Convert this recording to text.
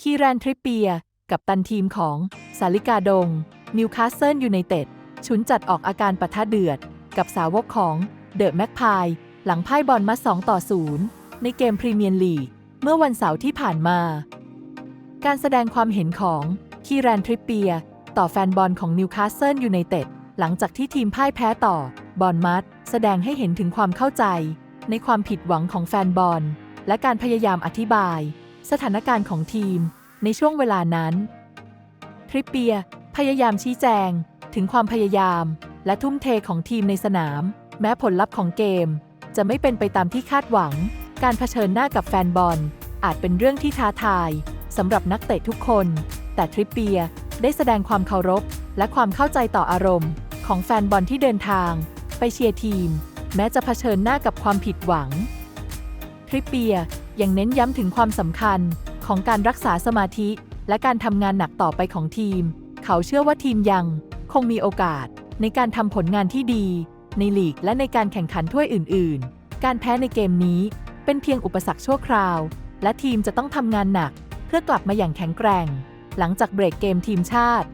คีแรนทริปเปีย กับตันทีมของ สาลิกาดง นิวคาสเซิลยูไนเต็ดฉุนจัดออกอาการปะทะเดือด กับสาวกของเดอะแม็กพายหลังพ่ายบอลมา2ต่อ 0 ในเกมพรีเมียร์ลีก เมื่อวันเสาร์ที่ผ่านมา การแสดงความเห็นของคีแรนทริปเปีย ต่อแฟนบอลของนิวคาสเซิลยูไนเต็ดหลังจากที่ทีมพ่ายแพ้ต่อบอลมัดแสดงให้เห็นถึงความเข้าใจ ในความผิดหวังของแฟนบอล และการพยายามอธิบาย สถานการณ์ของทีมในช่วงเวลานั้น ทริปเปียพยายามชี้แจงถึงความพยายามและทุ่มเทของทีมในสนาม แม้ผลลัพธ์ของเกม จะไม่เป็นไปตามที่คาดหวัง การเผชิญหน้ากับแฟนบอล อาจเป็นเรื่องที่ท้าทายสำหรับนักเตะทุกคน แต่ทริปเปียได้แสดงความเคารพ และความเข้าใจต่ออารมณ์ ของแฟนบอลที่เดินทาง ไปเชียร์ทีม แม้จะเผชิญหน้ากับความผิดหวัง ทริปเปีย ยังเน้นย้ำถึงความสำคัญของการรักษาสมาธิ และการทำงานหนักต่อไปของทีม เขาเชื่อว่าทีมยังคงมีโอกาสในการทำผลงานที่ดี ในลีกและในการแข่งขันถ้วยอื่น ๆ การแพ้ในเกมนี้เป็นเพียงอุปสรรคชั่วคราว และทีมจะต้องทำงานหนัก เพื่อกลับมาอย่างแข็งแกร่ง หลังจากเบรกเกมทีมชาติ